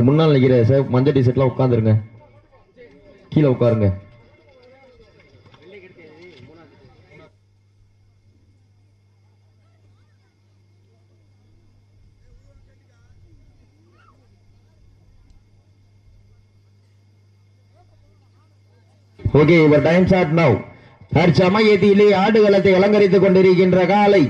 இந்த முன்னால் நிக்கிற சார் மஞ்சள் டிஷர்ட்லாம் உட்காந்துருங்க கீழே உட்காருங்க. ஓகே இவர் டைம் ஸ்டார்ட் நவ் தற்சமயத்திலே ஆடுகளத்தை அலங்கரித்துக் கொண்டிருக்கின்ற காலை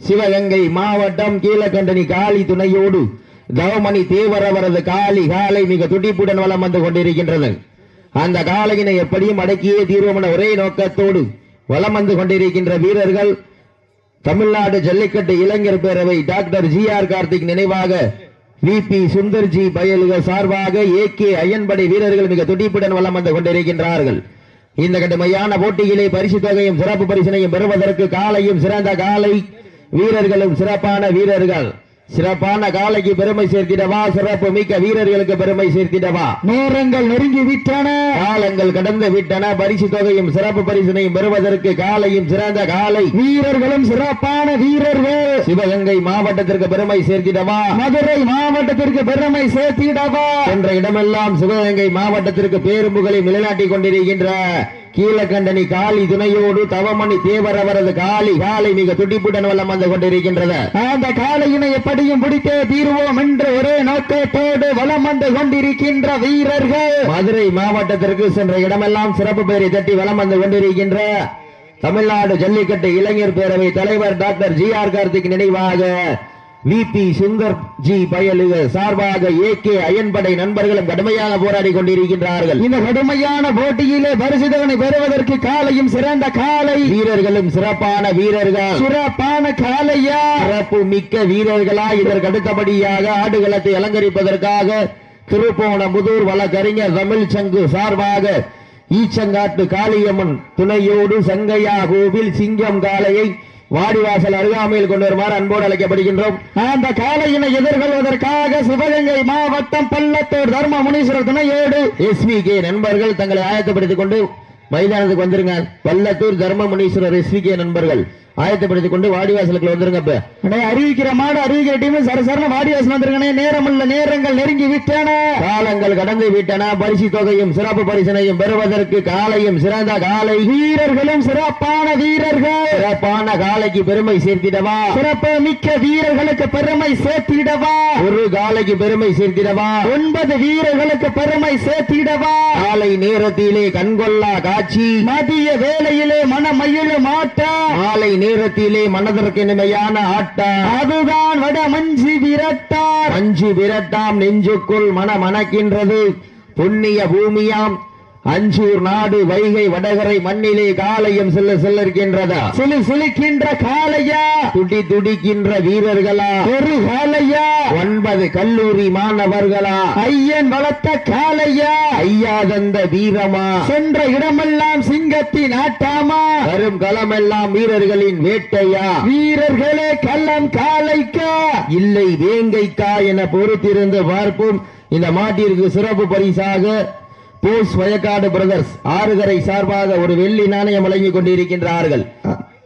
சிவகங்கை மாவட்டம் கீழக்கண்டனி காளி துணையோடு தவமணி தேவர் அவரது காளி காலை மிக துடிப்புடன் வளம் வந்து கொண்டிருக்கின்றது. அந்த காலையினை எப்படியும் அடக்கியே தீர்வோம் என ஒரே நோக்கத்தோடு வலம் வந்து கொண்டிருக்கின்ற வீரர்கள் தமிழ்நாடு ஜல்லிக்கட்டு இளைஞர் பேரவை டாக்டர் ஜி ஆர் கார்த்திக் நினைவாக வி பி சுந்தர்ஜி பயல்கள் சார்பாக ஏ கே அயன்படை வீரர்கள் மிக துடிப்புடன் வளம் வந்து கொண்டிருக்கின்றார்கள். இந்த கடுமையான போட்டியிலே பரிசு தொகையும் சிறப்பு பரிசனையும் பெறுவதற்கு காலையும் சிறந்த காலை வீரர்களும் சிறப்பான வீரர்கள். சிறப்பான காலைக்கு பெருமை சேர்த்திடவா? சிறப்பு மிக்க வீரர்களுக்கு பெருமை சேர்த்திடவா? நேரங்கள் நெருங்கி விட்டன. காலங்கள் கடந்து விட்டன. பரிசு தொகையும் சிறப்பு பரிசனையும் பெறுவதற்கு காலையும் சிறந்த காலை. வீரர்களும் சிறப்பான வீரர்கள். சிவகங்கை மாவட்டத்திற்கு பெருமை சேர்த்திடவா? மதுரை மாவட்டத்திற்கு பெருமை சேர்த்திடவா? என்ற இடமெல்லாம் சிவகங்கை மாவட்டத்திற்கு பேரும் புகழை நிலைநாட்டிக் கொண்டிருக்கின்ற கீழக்கண்டனி காளி துணையோடு தவமணி தேவர் அவரது காளி. காளை மிக துடிப்புடன் வல்லம் வந்து கொண்டிருக்கின்றது. அந்த காலையினை எப்படியும் பிடித்தே தீர்வோம் என்று ஒரே நோக்கத்தோடு வலம் வந்து கொண்டிருக்கின்ற வீரர்கள். மதுரை மாவட்டத்திற்கு சென்ற இடமெல்லாம் சிறப்பு பெயரை தட்டி வலம் வந்து கொண்டிருக்கின்ற தமிழ்நாடு ஜல்லிக்கட்டு இளைஞர் பேரவை தலைவர் டாக்டர் ஜி ஆர் கார்த்திக் நினைவாக வி பி சுந்தர் ஜி பயலுக சார்பாக ஏ கே அயன்படை நண்பர்களும் கடுமையாக போராடி கொண்டிருக்கின்றார்கள். இந்த கடுமையான போட்டியிலே பரிசுதவனை பெறுவதற்கு காலையும் சிறந்த காலை. வீரர்களும் சிறப்பான வீரர்கள். சிறப்பான காலையா? சிறப்பு மிக்க வீரர்களா இதற்கு அடுத்தபடியாக ஆடுகளத்தை அலங்கரிப்பதற்காக திருப்போணமுதூர் வழக்கறிஞர் தமிழ் சங்கு சார்பாக ஈச்சங்காட்டு காளியம்மன் துணையோடு சங்கையா கோவில் சிங்கம் காளையை வாடிவாசல் அருகாமையில் கொண்டு வருமாறு அன்போடு அழைக்கப்படுகின்றோம். அந்த காலையினை எதிர்கொள்வதற்காக சிவகங்கை மாவட்டம் பள்ளத்தூர் தர்ம முனீஸ்வரர் துணையோடு எஸ்வி கே நண்பர்கள் தங்களை ஆயத்தப்படுத்திக் கொண்டு மைதானத்துக்கு வந்துருங்க பள்ளத்தூர் தர்ம முனீஸ்வரர் எஸ்வி கே நண்பர்கள். ஆயத்தப்படுத்திக் கொண்டு வாடிவாசலுக்கு வந்துருங்க அடே, அறிவிக்கிற மாடு அறிவிக்கிற டீம் சரசரன வாடியாசன் வந்திருக்கனே நேரம் இல்ல நேரங்கள் நெருங்கி விட்டன. காலங்கள் கடந்து விட்டன பரிசு தொகையும் சிறப்பு பரிசனையும் பெறுவதற்கு காலையும் சிறந்த காலை. வீரர்களும் சிறப்பான வீரர்கள். சிறப்பான காலைக்கு பெருமை சேர்த்திடவா? சிறப்பு மிக்க வீரர்களுக்கு பெருமை சேர்த்திடவா? ஒரு காலைக்கு பெருமை சேர்த்திடவா? ஒன்பது வீரர்களுக்கு பெருமை சேர்த்திடவா? காலை நேரத்திலே கண்கொள்ளா காட்சி. மதிய வேளையிலே மனமயிலும் ஆட்டம் மாலை நேரத்திலே மனதிற்கு இனிமையான ஆட்டம் அதுதான் வட மஞ்சி விரட்டார். அஞ்சு விரட்டாம் நெஞ்சுக்குள் மன மணக்கின்றது புண்ணிய பூமியாம் அஞ்சூர் நாடு வைகை வடகரை மண்ணிலே காலையும் செல்ல செல்ல இருக்கின்றதா சுழி சுழிக்கின்ற காளையா? துடி துடிக்கின்ற வீரர்களா? ஒரு காளையா? ஒன்பது கல்லூரி மாணவர்களா? ஐயன் வளர்த்த காளையா? ஐயா தந்த வீரமா? சென்ற இடமெல்லாம் சிங்கத்தின் ஆட்டாமா? வரும் களமெல்லாம் வீரர்களின் வேட்டையா? வீரர்களே கள்ளம் காளைக்கா? இல்லை வேங்கைக்கா என பொறுத்திருந்து பார்ப்போம். இந்த மாட்டிற்கு சிறப்பு பரிசாக போஸ் வயக்காடு பிரதர்ஸ் ஆறுகரை சார்பாக ஒரு வெள்ளி நாணயம் வழங்கிக் கொண்டிருக்கின்றார்கள்.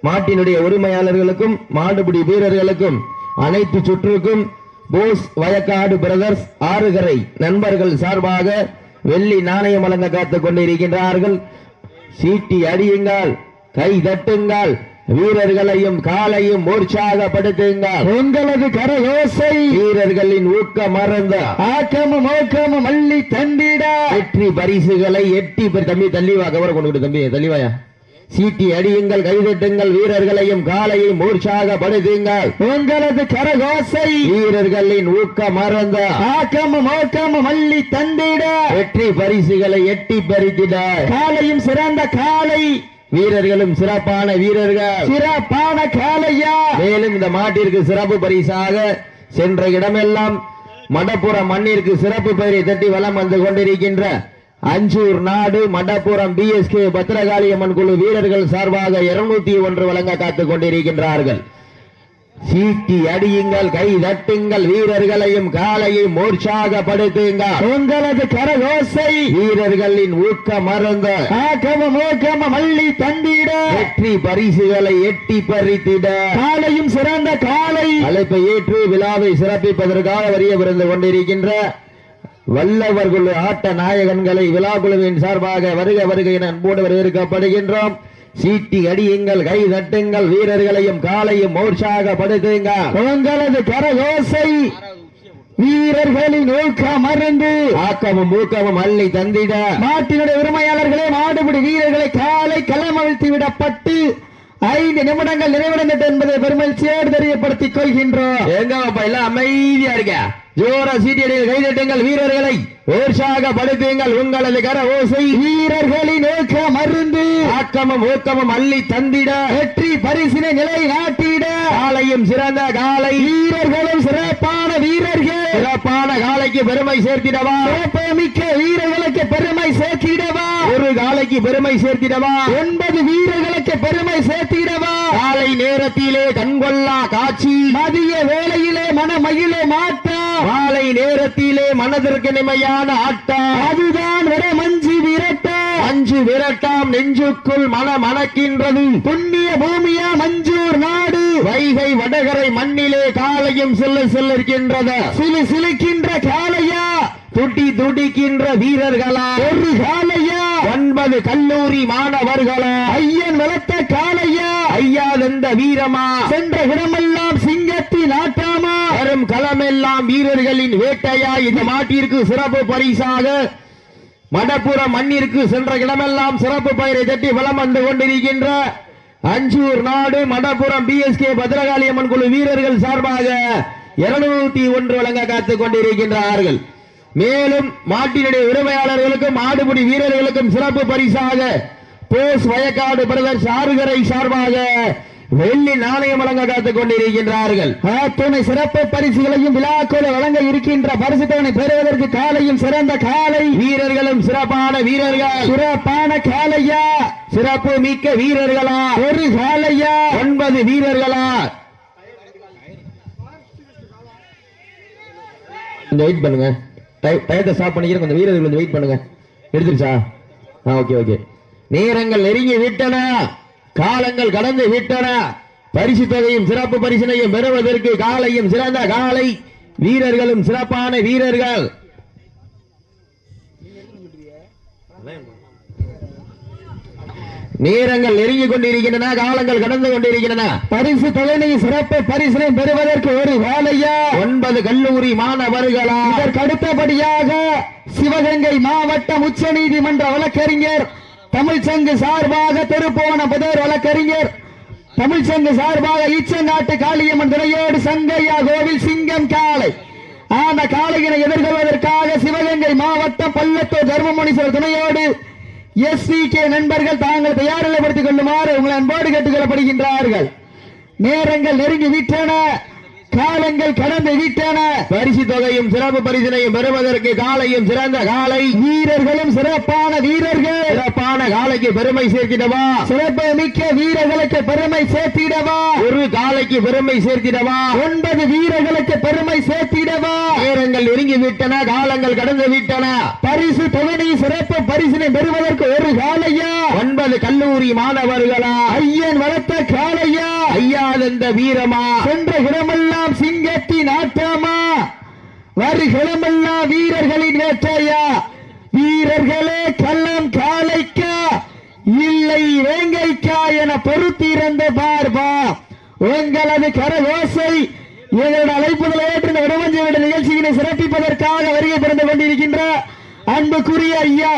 மாட்டினுடைய உரிமையாளர்களுக்கும் மாடுபிடி வீரர்களுக்கும் அனைத்து சுற்றுக்கும் போஸ் வயக்காடு பிரதர்ஸ் ஆறுகரை நண்பர்கள் சார்பாக வெள்ளி நாணயம் வழங்க காத்துக் கொண்டிருக்கின்றார்கள். சீட்டி அடியுங்கள் கை தட்டுங்கள். வீரர்களையும் காலையும் உற்சாகப்படுத்துங்கள் உங்களது கரயோசை வீரர்களின் ஊக்க மறந்த ஆக்கமும் ஓக்கமும் அள்ளி தந்திட. வெற்றி பரிசுகளை எட்டி பெரு- தம்பி தள்ளிவா கவர கொண்டு தம்பி தள்ளிவாயா சீட்டி அடியுங்கள் கைதட்டுங்கள் வீரர்களையும் காலையும் உற்சாகப்படுத்துங்கள் உங்களது கரகோசை வீரர்களின் ஊக்க மறந்த ஆக்கமும் ஓக்கமும் அள்ளி தந்திட. வெற்றி பரிசுகளை எட்டி பறித்திட காலையும் சிறந்த காலை வீரர்களும் சிறப்பான வீரர்கள். சிறப்பான காளையா. மேலும் இந்த மாட்டிற்கு சிறப்பு பரிசாக சென்ற இடமெல்லாம் மடப்புறம் மண்ணிற்கு சிறப்பு பெயரை தட்டி வலம் வந்து கொண்டிருக்கின்ற அஞ்சூர் நாடு மடப்புறம் பிஎஸ்கே பத்திரகாளி அம்மன் குழு வீரர்கள் சார்பாக இருநூத்தி ஒன்று வழங்க காத்துக் கொண்டிருக்கின்றார்கள். சீட்டி அடியுங்கள் கை தட்டுங்கள் வீரர்களையும் காலையும் உற்சாகப்படுத்துங்கள் உங்களது கரகோசை வீரர்களின் ஊக்க மறந்த ஆக்கமும் ஓக்கமும் அள்ளி தந்திட. வெற்றி பரிசுகளை எட்டி பறித்திட. காலையும் சிறந்த காலை அழைப்பை ஏற்று விழாவை சிறப்பிப்பதற்காக வரிய விருந்து கொண்டிருக்கின்ற வல்லவர்கள் ஆட்ட நாயகன்களை விழாக்குழுவின் சார்பாக வருக வருக என அன்போடு வரவேற்கப்படுகின்றோம். சீட்டி அடியுங்கள் கை தட்டுங்கள் வீரர்களையும் காலையும் உற்சாகப்படுத்துங்கள் உங்களது கரகோசை வீரர்களின் ஊக்கம் மருந்து ஆக்கமும் ஊக்கமும் அள்ளி தந்திட. நாட்டினுடைய உரிமையாளர்களே மாடுபிடி வீரர்களை காலை களமவிழ்த்து விடப்பட்டு ஐந்து நிமிடங்கள் நிறைவடைந்தது என்பதை பெருமகிழ்ச்சியோடு தெரியப்படுத்திக் கொள்கின்றோம். எங்க எல்லாம் அமைதியா இருக்க? ஜோரா சீட்டியடியில் கைதட்டுங்கள் வீரர்களை உற்சாகப்படுத்துங்கள் உங்களது கர ஓசை வீரர்களின் ஆக்கமும் ஊக்கமும் அள்ளி தந்திட. வெற்றி பரிசினை நிலை நாட்டிட காலையும் சிறந்த காலை வீரர்களும் சிறப்பான வீரர்கள். சிறப்பான காலைக்கு பெருமை சேர்த்திடவா? சிறப்புமிக்க வீரர்களுக்கு பெருமை சேர்த்திடவா? ஒரு காலைக்கு பெருமை சேர்த்திடவா? ஒன்பது வீரர்களுக்கு பெருமை சேர்த்திடவா? காலை நேரத்திலே கண்கொள்ளா காட்சி. மதிய வேளையிலே மனமகிழ மாட்டா மாலை நேரத்திலே மனதிற்கு நிமையான ஆட்டம் அதுதான் வர மஞ்சி விரட்டா. அஞ்சு விரட்டாம் நெஞ்சுக்குள் மன மணக்கின்றது. புண்ணிய பூமியா மஞ்சூர் நாடு. வைகை வடகரை மண்ணிலே காலையும் செல்ல செல்லிருக்கின்றது சிலு சிலுக்கின்ற காளையா துடி துடிக்கின்ற வீரர்களா? ஒரு காலையா ஒன்பது கல்லூரி மாணவர்களா? ஐயன் வளர்த்த காலையா ஐயா இந்த வீரமா? சென்ற இடமெல்லாம் சிங்கத்தின் ஆட்டாமா வரும் களமெல்லாம் வீரர்களின் வேட்டையா? இந்த மாட்டிற்கு சிறப்பு பரிசாக மடப்புற மண்ணிற்கு சென்ற இடமெல்லாம் சிறப்பு பயிரை தட்டி வளம் வந்து கொண்டிருக்கின்ற அஞ்சூர் நாடு மடப்புறம் பிஎஸ்கே பத்ரகாளி அம்மன் குழு வீரர்கள் சார்பாக இருநூத்தி ஒன்று வழங்க காத்துக் கொண்டிருக்கின்றார்கள். மேலும் மாட்டினுடைய உரிமையாளர்களுக்கும் மாடுபிடி வீரர்களுக்கும் சிறப்பு பரிசாக போஸ் வயக்காடு பிரதர் சாருகரை சார்பாக வெள்ளி நாணயம் வழங்க காத்துக் கொண்டிருக்கின்றார்கள். துணை சிறப்பு பரிசுகளையும் விழாக்கோல வழங்க இருக்கின்ற பரிசு தொகை பெறுவதற்கு காலையும் சிறந்த காலை. வீரர்களும் சிறப்பான வீரர்கள். சிறப்பான காளையா சிறப்பு மிக்க வீரர்களா? ஒரு காளையா ஒன்பது வீரர்களா? கொஞ்சம் வெயிட் பண்ணுங்க. டயத்தை ஸ்டாப் பண்ணிக்கிறேன். கொஞ்சம் வீரர்கள் கொஞ்சம் வெயிட் பண்ணுங்க. எடுத்துருச்சா? ஆ ஓகே ஓகே நேரங்கள் நெருங்கி விட்டன. காலங்கள் கடந்து விட்டன. பரிசு தொகையும் சிறப்பு பரிசினையும் பெறுவதற்கு காலையும் சிறந்த காலை. வீரர்களும் சிறப்பான வீரர்கள். நேரங்கள் நெருங்கி கொண்டிருக்கின்றன காலங்கள் கடந்து கொண்டிருக்கின்றன. பரிசு தொகையை சிறப்பு பரிசினை பெறுவதற்கு ஒரு காளையா ஒன்பது கல்லூரி மாணவர்களா? இதற்கு அடுத்தபடியாக சிவகங்கை மாவட்டம் உச்ச நீதிமன்ற வழக்கறிஞர் தமிழ்ச்சங்கு சார்பாக திருப்போன புதர் வழக்கறிஞர் தமிழ்ச்சங்கு சார்பாக ஈச்சங்காட்டு காளியம்மன் துணையோடு சங்கையா கோவில் சிங்கம் காளை. அந்த காளையினை எதிர்கொள்வதற்காக சிவகங்கை மாவட்டம் பள்ளத்தூர் தர்மமுனீஸ்வரர் துணையோடு எஸ்வி கே நண்பர்கள் தாங்கள் தயாரிலைப்படுத்திக் கொள்ளுமாறு உங்களை அன்போடு கேட்டுக்கொள்ளப்படுகின்றார்கள். நேரங்கள் நெருங்கி விட்டன காலங்கள் கடந்து விட்டன. பரிசு தொகையும் சிறப்பு பரிசினையும் பெறுவதற்கு காலையும் சிறந்த காலை. வீரர்களும் சிறப்பான வீரர்கள். சிறப்பான காலைக்கு பெருமை சேர்த்திடவா. சிறப்பு மிக்க வீரர்களுக்கு பெருமை சேர்த்திடவா. ஒரு காலைக்கு பெருமை சேர்த்திடவா. ஒன்பது வீரர்களுக்கு பெருமை சேர்த்திடவா. நேரங்கள் நெருங்கி விட்டன காலங்கள் கடந்து விட்டன பரிசு தொகை சிறப்பு பரிசினை பெறுவதற்கு ஒரு காலையா? ஒன்பது கல்லூரி மாணவர்களா? ஐயன் வளர்த்த காளையா ஐயாதந்த வீரமா? சென்ற இடமெல்லாம் சிங்கத்தின் ஆட்டமா? வருகிழமெல்லாம் வீரர்களின் வேட்டையா? வீரர்களே கள்ளம் காலைக்கா? இல்லை வேங்கைக்கா என பொறுத்திருந்த பார்பா உங்களது கரகோசை எங்களோட அழைப்புதல் ஏற்று இந்த விட நிகழ்ச்சியினை சிறப்பிப்பதற்காக வருகை பிறந்து கொண்டிருக்கின்ற அன்புக்குரிய ஐயா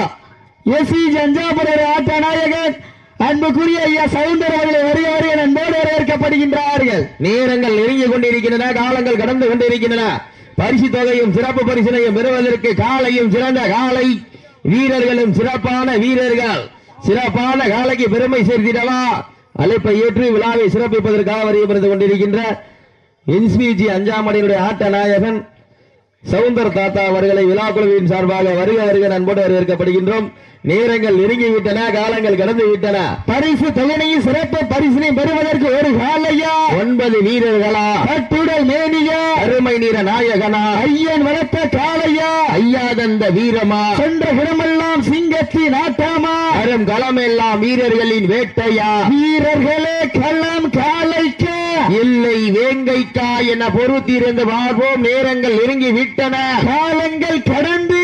எஸ் இ ஜஞ்சாபுரர் ஆட்ட நாயகன். அன்புக்குரிய ஐயா சவுந்தர் அவர்களை வருக வருக நண்போடு வரவேற்கப்படுகின்றார்கள். நேரங்கள் நெருங்கி கொண்டிருக்கின்றன காலங்கள் கடந்து கொண்டிருக்கின்றன. பரிசு தொகையும் சிறப்பு பரிசனையும் பெறுவதற்கு காலையும் சிறந்த காலை வீரர்களும் சிறப்பான வீரர்கள். சிறப்பான காலைக்கு பெருமை சேர்த்திடவா? அழைப்பை ஏற்று விழாவை சிறப்பிப்பதற்காக வருகிறது கொண்டிருக்கின்ற என்ஸ்பிஜி அஞ்சாம் ஆட்ட நாயகன் சவுந்தர் தாத்தா அவர்களை விழா குழுவின் சார்பாக வருக வருக நண்போடு வரவேற்கப்படுகின்றோம். நேரங்கள் நெருங்கி விட்டன காலங்கள் கடந்து விட்டன பரிசு தொகையையும் சிறப்பு பரிசினை பெறுவதற்கு ஒரு காலையா? ஒன்பது வீரர்களா? கட்டுடல் மேனியா? அருமை நீர நாயகனா? ஐயன் வளர்த்த காளையா? ஐயாதந்த வீரமா? சென்ற இடமெல்லாம் சிங்கத்தின் ஆட்டாமா? அரும் களமெல்லாம் வீரர்களின் வேட்டையா? வீரர்களே கள்ளம் காளைக்கா இல்லை வேங்கைக்கா என பொறுத்திருந்து பார்ப்போம் நேரங்கள் நெருங்கி விட்டன காலங்கள் கடந்து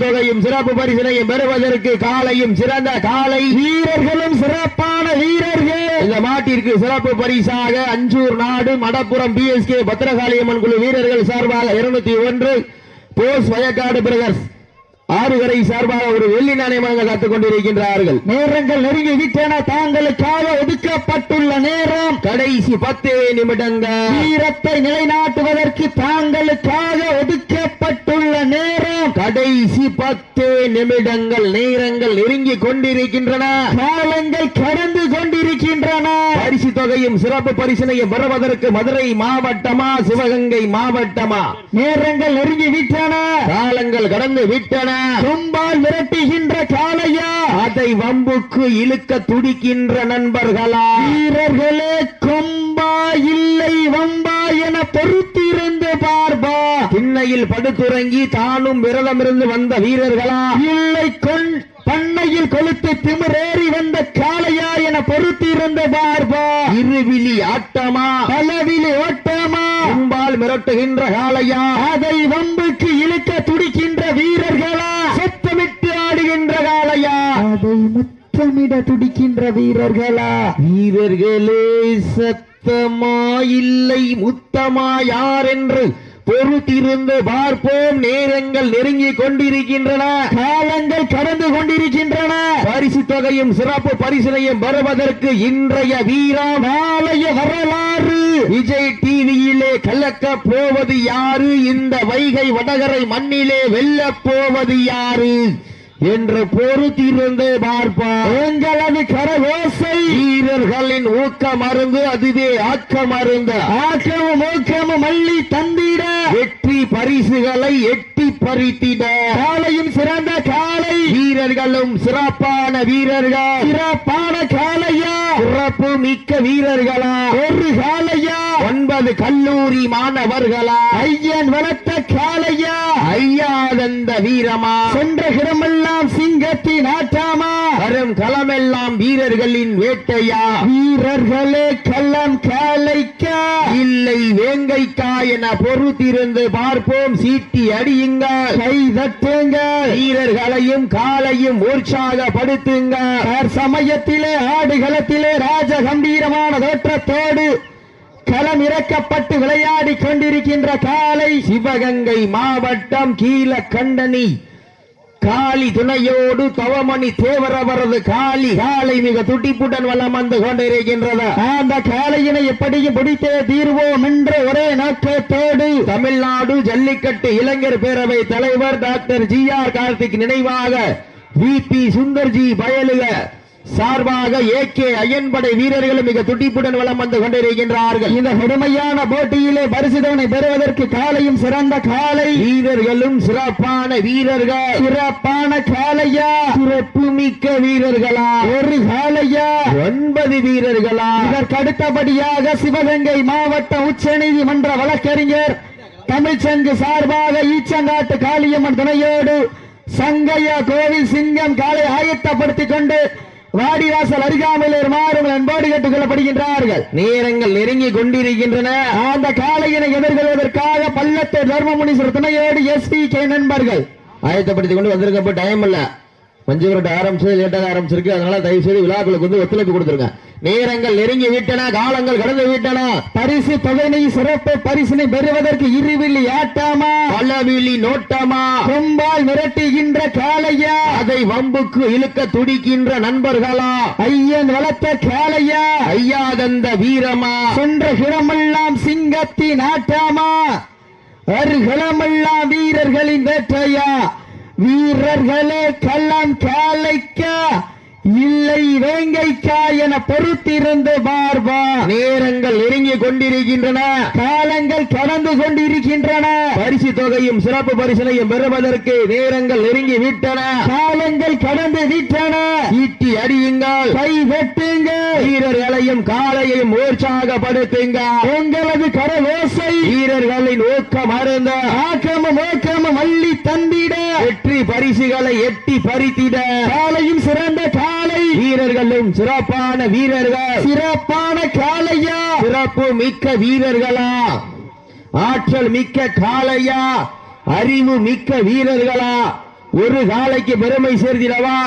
தொகையும் சிறப்பு பரிசனையும் பெறுவதற்கு காலையும் சிறந்த காலை. வீரர்களும் சிறப்பான வீரர்கள். இந்த மாட்டிற்கு சிறப்பு பரிசாக அஞ்சூர் நாடு மடப்புறம் பிஎஸ்கே பத்திரகாளியம்மன் குழு வீரர்கள் சார்பாக இருநூத்தி ஒன்று போஸ் வயக்காடு பிரதர்ஸ். ஆறுகரை சார்பாக ஒரு வெள்ளி நாணயமாக காத்துக் கொண்டிருக்கின்றார்கள். நேரங்கள் நெருங்கி விட்டன. தாங்களுக்காக ஒதுக்கப்பட்டுள்ள நேரம். கடைசி பத்து நிமிடங்கள். வீரத்தை நிலைநாட்டுவதற்கு தாங்களுக்காக ஒதுக்கப்பட்டுள்ள நேரம். கடைசி பத்து நிமிடங்கள் நேரங்கள் நெருங்கி கொண்டிருக்கின்றன. காலங்கள் கடந்து கொண்டிருக்கின்றன. பரிசு தொகையும் சிறப்பு பரிசனையும் பெறுவதற்கு மதுரை மாவட்டமா சிவகங்கை மாவட்டமா? நேரங்கள் நெருங்கி விட்டன. காலங்கள் கடந்து விட்டன. கொம்பால் விரட்டுகின்ற காளையா? அதை வம்புக்கு இழுக்க துடிக்கின்ற நண்பர்களா? வீரர்களே கொம்பா இல்லை வம்பா என பொறுத்திருந்து பார்பா திண்ணையில் படுத்துறங்கி தானும் விரதமிருந்து வந்த வீரர்களா? இல்லை கொண் பண்ணையில் கொளுத்து திமிரேறி வந்த காளையா என பொறுத்திருந்து பார்பா. இருவிழி ஆட்டமா? பலவிலி ஓட்டமா? கும்பால் மிரட்டுகின்ற காளையா? அதை வம்புக்கு இழுக்க துடிக்கின்ற வீரர்களா? சத்தமிட்டு ஆடுகின்ற காளையா? அதை முத்தமிட துடிக்கின்ற வீரர்களா? வீரர்களே சத்தமா இல்லை முத்தமா யார் என்று பொறுத்திருந்து பார்ப்போம். நேரங்கள் நெருங்கிக் கொண்டிருக்கின்றன. காலங்கள் கடந்து கொண்டிருக்கின்றன. பரிசு தொகையும் சிறப்பு பரிசனையும் வருவதற்கு இன்றைய வீரம். நாளைய வரலாறு. விஜய் டிவியிலே கலக்க போவது யாரு? இந்த வைகை வடகரை மண்ணிலே வெல்ல போவது யாரு? என்று பொறுத்திருந்து பார்ப்போம் எங்களது கரகோசை. வீரர்களின் ஊக்க மருந்து அதுவே ஆக்க மருந்து. ஆக்கமும் ஊக்கமும் அள்ளி தந்திட. வெற்றி பரிசுகளை எட்டி பறித்திட. காலையும் சிறந்த காலை வீரர்களும் சிறப்பான வீரர்கள். சிறப்பான காலையா சிறப்பு மிக்க வீரர்களா. ஒரு காலையா ஒன்பது கல்லூரி மாணவர்களா. ஐயன் வளர்த்த காலையா ஐயாதந்த வீரமா. சென்ற இடமெல்லாம் சிங்கத்தின் ஆட்டாமா. வரும் களமெல்லாம் வீரர்களின் வேட்டையா. வீரர்களே கள்ளம் காலைக்கா இல்லை வேங்கைக்கா என பொறுத்திருந்து பார்ப்போம். சீட்டி அடியுங்கள். கை தட்டுங்க வீரர்களையும் காலையும் உற்சாகப்படுத்துங்கள் சமயத்திலே ஆடுகளத்திலே ராஜ கம்பீரமான தோற்றத்தோடு களம் இறக்கப்பட்டு விளையாடி கொண்டிருக்கின்ற காலை சிவகங்கை மாவட்டம் கீழக்கண்டனி காளி துணையோடு தவமணி தேவரவரது காளி. காலை மிக துட்டிப்புடன் வலம் வந்து கொண்டிருக்கின்றது. அந்த காளையினை எப்படியும் பிடித்தே தீர்வோம் என்ற ஒரே நோக்கத்தோடு. தமிழ்நாடு ஜல்லிக்கட்டு இளைஞர் பேரவை தலைவர் டாக்டர் ஜி ஆர் கார்த்திக் நினைவாக வி பி சுந்தர்ஜி பயலுக. சார்பாக ஏ கே அயன்படை வீரர்களும் மிக துட்டிப்புடன் வலம் வந்து கொண்டிருக்கின்றார்கள். இந்த கடுமையான போட்டியிலே பரிசுதவனை பெறுவதற்கு காலையும் சிறந்த காலை. வீரர்களும் சிறப்பான வீரர்கள். சிறப்பான காளையா சிறப்பு மிக்க வீரர்களா? ஒரு காளையா ஒன்பது வீரர்களா? இதற்கு அடுத்தபடியாக சிவகங்கை மாவட்ட உச்சநீதிமன்ற வழக்கறிஞர் தமிழ்ச்சங்கு சார்பாக ஈச்சங்காட்டு காளியம்மன் துணையோடு சங்கையா கோவில் சிங்கம் காலை ஆயத்தப்படுத்திக் கொண்டு வாடிவாசல் அருகாமையில் மாறும் அன்போடு கேட்டுக் கொள்ளப்படுகின்றார்கள். நேரங்கள் நெருங்கி கொண்டிருக்கின்றன. அந்த காளையினை எதிர்கொள்வதற்காக பள்ளத்தை தர்மமுனீஸ்வரர் துணையோடு எஸ்பி கே நண்பர்கள். ஆயத்தப்படுத்திக் கொண்டு வந்திருக்கப்ப டைம் இல்ல. மஞ்சு விரட்டு ஆரம்பிச்சது லேட்டாக ஆரம்பிச்சிருக்கு. அதனால தயவு செய்து விழாக்களுக்கு வந்து ஒத்துழைப்பு கொடுத்துருங்க. நேரங்கள் நெருங்கி விட்டன காலங்கள் கடந்து விட்டன. பரிசு தொகையினை சிறப்பு பரிசினை பெறுவதற்கு இருவில்லி ஆட்டாமா பலவிழி நோட்டமா? கொம்பால் மிரட்டுகின்ற காளையா? அதை வம்புக்கு இழுக்க துடிக்கின்ற நண்பர்களா? ஐயன் வளர்த்த காளையா? ஐயாதந்த வீரமா? சென்ற இடமெல்லாம் சிங்கத்தின் ஆட்டாமா? அருகளமெல்லாம் வீரர்களின் வேட்டையா? வீரர்களே கள்ளம் காலைக்கா இல்லை வேங்கைக்கா என பொறுத்திருந்து பார்வா. நேரங்கள் நெருங்கி கொண்டிருக்கின்றன. காலங்கள் கடந்து கொண்டிருக்கின்றன. பரிசு தொகையும் சிறப்பு பரிசனையும் பெறுவதற்கு நேரங்கள் நெருங்கி விட்டன. காலங்கள் கடந்து விட்டன. ஈட்டி அடியுங்கள். கை வெட்டுங்க வீரர்களையும் காலையும் உற்சாகப்படுத்துங்க உங்களது கரவோசை வீரர்களின் ஊக்கம் அருந்த. ஆக்கமும் ஓக்கமும் அள்ளி தந்திட. வெற்றி பரிசுகளை எட்டி பறித்திட. காலையும் சிறந்த காலை வீரர்களும் சிறப்பான வீரர்கள். சிறப்பான காளையா. சிறப்பு மிக்க வீரர்களா. ஆற்றல் மிக்க காளையா. அறிவு மிக்க வீரர்களா. ஒரு காலைக்கு பெருமை சேர்த்திடவா?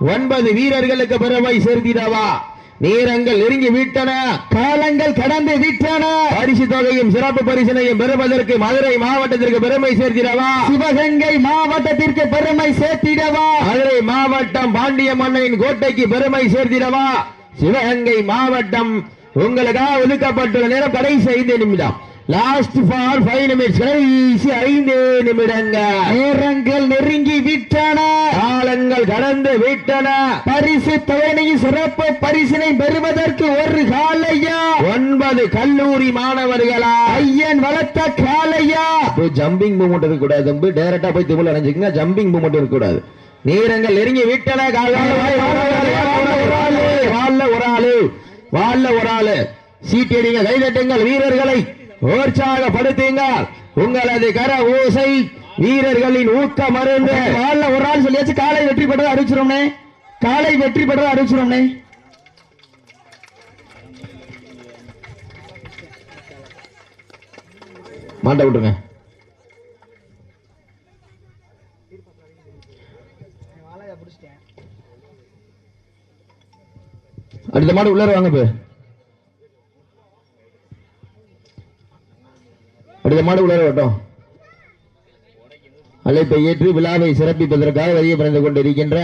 ஒன்பது வீரர்களுக்கு பெருமை சேர்த்திடவா? நேரங்கள் நெருங்கி விட்டன. காலங்கள் கடந்து விட்டன. பரிசு தொகையும் சிறப்பு பரிசனையும் பெறுவதற்கு மதுரை மாவட்டத்திற்கு பெருமை சேர்த்திடவா? சிவகங்கை மாவட்டத்திற்கு பெருமை சேர்த்திடவா? மதுரை மாவட்டம் பாண்டிய மன்னனின் கோட்டைக்கு பெருமை சேர்த்திடவா? சிவகங்கை மாவட்டம் உங்களுக்காக ஒதுக்கப்பட்டுள்ள நேரம் கடைசி ஐந்து நிமிடம். லாஸ்ட் ஃபார் ஃபைவ் நிமிட்ஸ் கடைசி ஐந்து நிமிடங்கள். நேரங்கள் நெருங்கி விட்டன. காலங்கள் கடந்து விட்டன. பரிசு தொகையை சிறப்பு பரிசினை பெறுவதற்கு ஒரு காலையா? ஒன்பது கல்லூரி மாணவர்களா? ஐயன் வளர்த்த காலையா? ஜம்பிங் மூமெண்ட் இருக்க கூடாது தம்பி. டைரக்டா போய் திமுல நினைச்சுக்கங்க ஜம்பிங் மூமெண்ட் இருக்க கூடாது. நேரங்கள் நெருங்கி விட்டன. வால்ல ஒரு ஆளு வால்ல ஒரு ஆளு சீட்டடிங்க கைதட்டுங்கள் வீரர்களை உற்சாகப்படுத்துங்கள். உங்களது கர ஓசை வீரர்களின் ஊக்க மருந்து. கால ஒரு ஆள் சொல்லியாச்சு காலை வெற்றி பெற்றதை அறிவிச்சிரோம்னே காலை வெற்றி பெற்றதை அறிவிச்சிரோம்னே மாட்ட விட்டுருங்க. அடுத்த மாடு உள்ளார வாங்க இப்ப. அடுத்த மாடு உள்ளார அழைப்பை ஏற்று விழாவை சிறப்பிப்பதற்காக வரிய பிறந்து கொண்டிருக்கின்ற